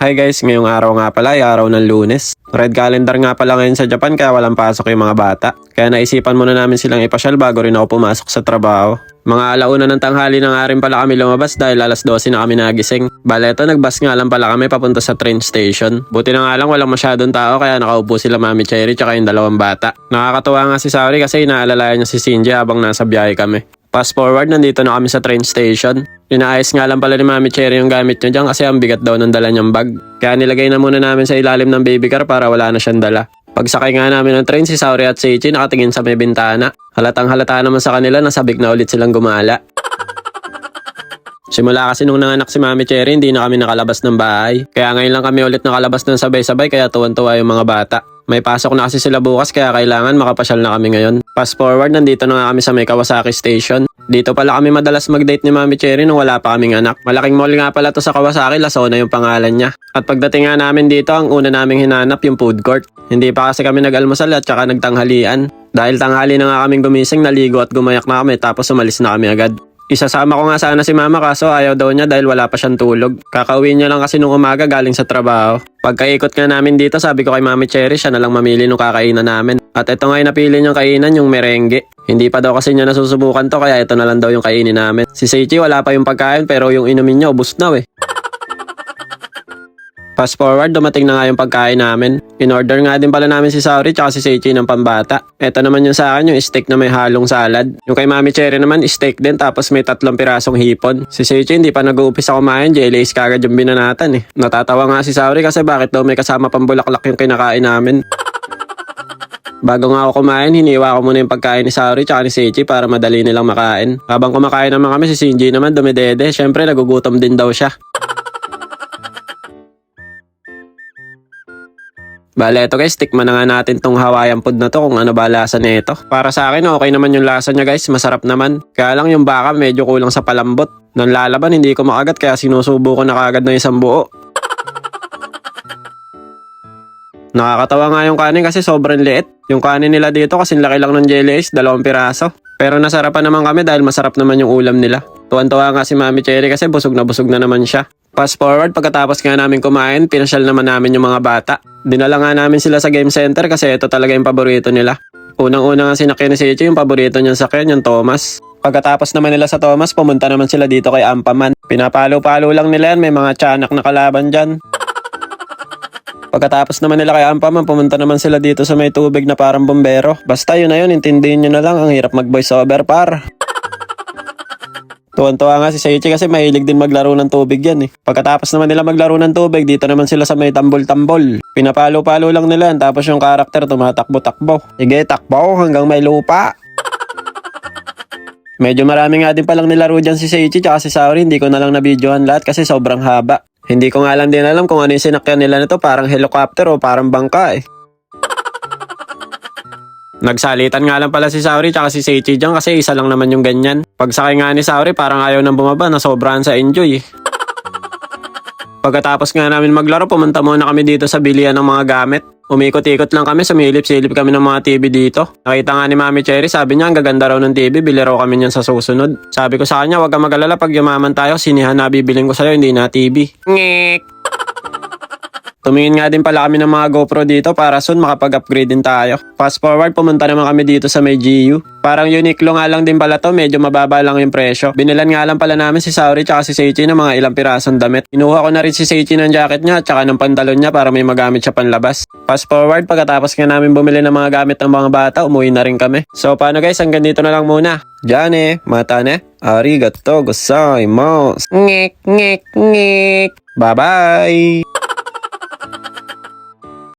Hi guys, ngayong araw nga pala ay araw ng lunes. Red calendar nga pala ngayon sa Japan kaya walang pasok yung mga bata. Kaya naisipan muna namin silang ipasyal bago rin ako pumasok sa trabaho. Mga alauna ng tanghali na nga rin pala kami lumabas dahil alas 12 na kami nagising. Bale ito, nagbas nga lang pala kami papunta sa train station. Buti na nga lang walang masyadong tao kaya nakaupo sila Mami Cherry tsaka yung dalawang bata. Nakakatuwa nga si Sauri kasi inaalalayan niya si Shinji habang nasa biyahe kami. Fast forward, nandito na kami sa train station. Inaayos nga lang pala ni Mami Cherry yung gamit niya dyan kasi ang bigat daw ng dala niyang bag. Kaya nilagay na muna namin sa ilalim ng baby car para wala na siyang dala. Pagsakay nga namin ng train, si Sauri at Seichi nakatingin sa may bintana. Halatang halata naman sa kanila na sabik na ulit silang gumala. Simula kasi nung nanganak si Mami Cherry, hindi na kami nakalabas ng bahay. Kaya ngayon lang kami ulit nakalabas ng sabay-sabay kaya tuwan-tuwa yung mga bata. May pasok na kasi sila bukas kaya kailangan makapasyal na kami ngayon. Fast forward, nandito na nga kami sa may Kawasaki Station. Dito pala kami madalas mag-date ni Mami Cherry nung wala pa kaming anak. Malaking mall nga pala to sa Kawasaki, Lasona yung pangalan niya. At pagdating nga namin dito, ang una naming hinanap yung food court. Hindi pa kasi kami nag-almusal at saka nagtanghalian. Dahil tanghali na nga kaming gumising, naligo at gumayak na kami tapos umalis na kami agad. Isasama ko nga sana si mama kaso ayaw daw niya dahil wala pa siyang tulog. Kakauwi niya lang kasi nung umaga galing sa trabaho. Pagkaikot nga namin dito sabi ko kay Mami Cherry siya na lang mamili nung kakainan namin. At ito nga napili niyang kainan yung merengue. Hindi pa daw kasi niya nasusubukan to kaya ito na lang daw yung kainin namin. Si Seichi wala pa yung pagkain pero yung inumin niya ubus na eh. Fast forward, dumating na nga yung pagkain namin. In-order nga din pala namin si Sauri tsaka si Seichi ng pambata. Ito naman yung sa akin, yung steak na may halong salad. Yung kay Mami Cherry naman, steak din tapos may tatlong pirasong hipon. Si Seichi hindi pa nag-uumpisa kumain, JLA's kagad yung binanatan eh. Natatawa nga si Sauri kasi bakit daw may kasama pang bulaklak yung kinakain namin. Bago nga ako kumain, hiniwa ko muna yung pagkain ni Sauri tsaka ni Seichi para madali nilang makain. Habang kumakain naman kami, si Shinji naman dumidede. Siyempre, nagugutom din daw siya. Bale, ito guys, tikman na nga natin tong Hawaiian food na to kung ano ba lasa nito. Para sa akin, okay naman yung lasa niya guys, masarap naman. Kaya lang yung baka medyo kulang sa palambot. Nang lalaban, hindi ko makagat kaya sinusubo ko na kagad ng isang buo. Nakakatawa nga yung kanin kasi sobrang liit. Yung kanin nila dito kasi laki lang ng jellies, dalawang piraso. Pero nasarapan naman kami dahil masarap naman yung ulam nila. Tuwan-tuwa nga si Mami Cherry kasi busog na busog na naman siya. Fast forward, pagkatapos nga namin kumain, pinasyal naman namin yung mga bata. Dinala nga namin sila sa game center kasi ito talaga yung paborito nila. Unang-una nga sinakyan ni Seichi, yung paborito niyang sakyan, yung Thomas. Pagkatapos naman nila sa Thomas, pumunta naman sila dito kay Ampaman. Pinapalo-palo lang nila yan, may mga tiyanak na kalaban dyan. Pagkatapos naman nila kay Ampaman, pumunta naman sila dito sa may tubig na parang bombero. Basta yun na yun, intindihin nyo na lang, ang hirap mag-voice over par. Tuwan-tuwa nga si Seichi kasi mahilig din maglaro ng tubig yan eh. Pagkatapos naman nila maglaro ng tubig, dito naman sila sa may tambol-tambol. Pinapalo-palo lang nila tapos yung karakter tumatakbo-takbo. Sige, takbo hanggang may lupa. Medyo marami nga din palang nilaro dyan si Seichi tsaka si Sauri, hindi ko na lang nabidyohan lahat kasi sobrang haba. Hindi ko nga lang din alam kung ano yung sinakyan nila nito, parang helicopter o parang bangka eh. Nagsalitan nga lang pala si Sauri tsaka si Seichi dyan kasi isa lang naman yung ganyan. Pagsakay nga ni Sauri parang ayaw nang bumaba na sobrahan sa enjoy. Pagkatapos nga namin maglaro, pumunta muna kami dito sa bilihan ng mga gamit. Umikot-ikot lang kami, sumilip-silip kami ng mga TV dito. Nakita nga ni Mami Cherry, sabi niya ang gaganda raw ng TV, bili raw kami niyan sa susunod. Sabi ko sa kanya, wag kang magalala pag yumaman tayo, sinihan na bibiling ko sa'yo, hindi na TV. Ngek! Tumingin nga din pala kami ng mga GoPro dito para soon makapag-upgrade din tayo. Fast forward, pumunta naman kami dito sa may GU. Parang Uniqlo nga lang din pala to, medyo mababa lang yung presyo. Binilan nga lang pala namin si Sauri tsaka si Seichi ng mga ilang pirasong damit. Inuha ko na rin si Seichi ng jacket niya at tsaka ng pantalon niya para may magamit siya panlabas. Fast forward, pagkatapos nga namin bumili ng mga gamit ng mga bata, umuwi na rin kami. So paano guys, hanggang dito na lang muna. Jane, mata ne, arigato gozaimasu. Ngek, ngek, ngek. Bye-bye!